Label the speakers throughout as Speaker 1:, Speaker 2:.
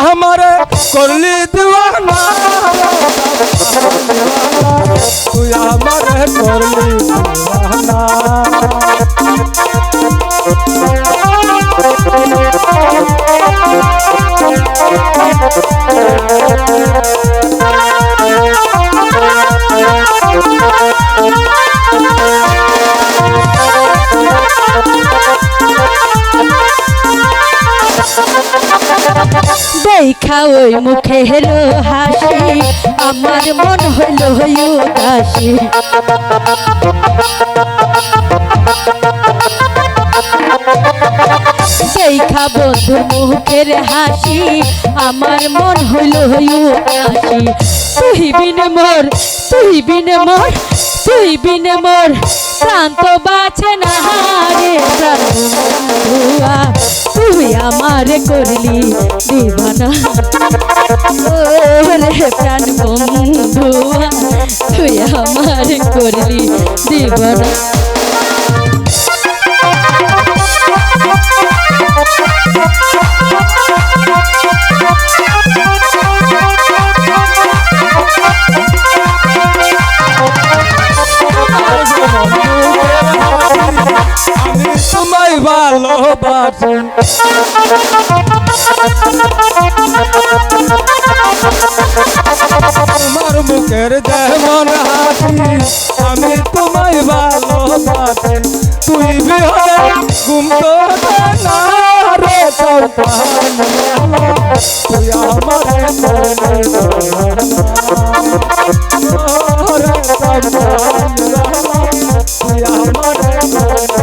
Speaker 1: আমারে করলি দিওয়ানা
Speaker 2: দেখা ওই মুখের হাসি, আমার মন হইল উদাসী। দেখা বন্ধু মুখের হাসি, আমার মন হইল উদাসী। তুই বিন মোর, তুই বিন মোর, তুই বিন মোর প্রান্ত বাছে না রে তুই আমার করলি দিবানা। ওরে প্রাণ বন্ধুয়া তুই আমার করলি দিবানা।
Speaker 1: তোমায় ভালোবাসি। তোমার মুখের যেমন হাসি, আমি তোমায় ভালোবাসি। তুই বিহরে ঘুম না রে তুই আমার তুই আমার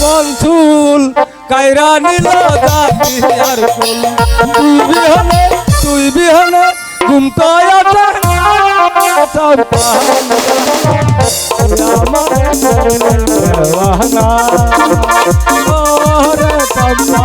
Speaker 1: মনসুল কায়রা নিল আর ফুল। তুই বিহনে তুই বিহনে ঘুম তো তুই আমার দেওয়ানা ওরে চম্পা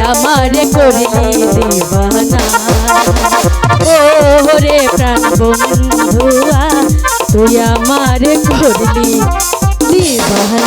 Speaker 2: আমার করলি দিবানা। ও রে প্রাণ বন্ধুয়া তুই আমার করলি দিবানা।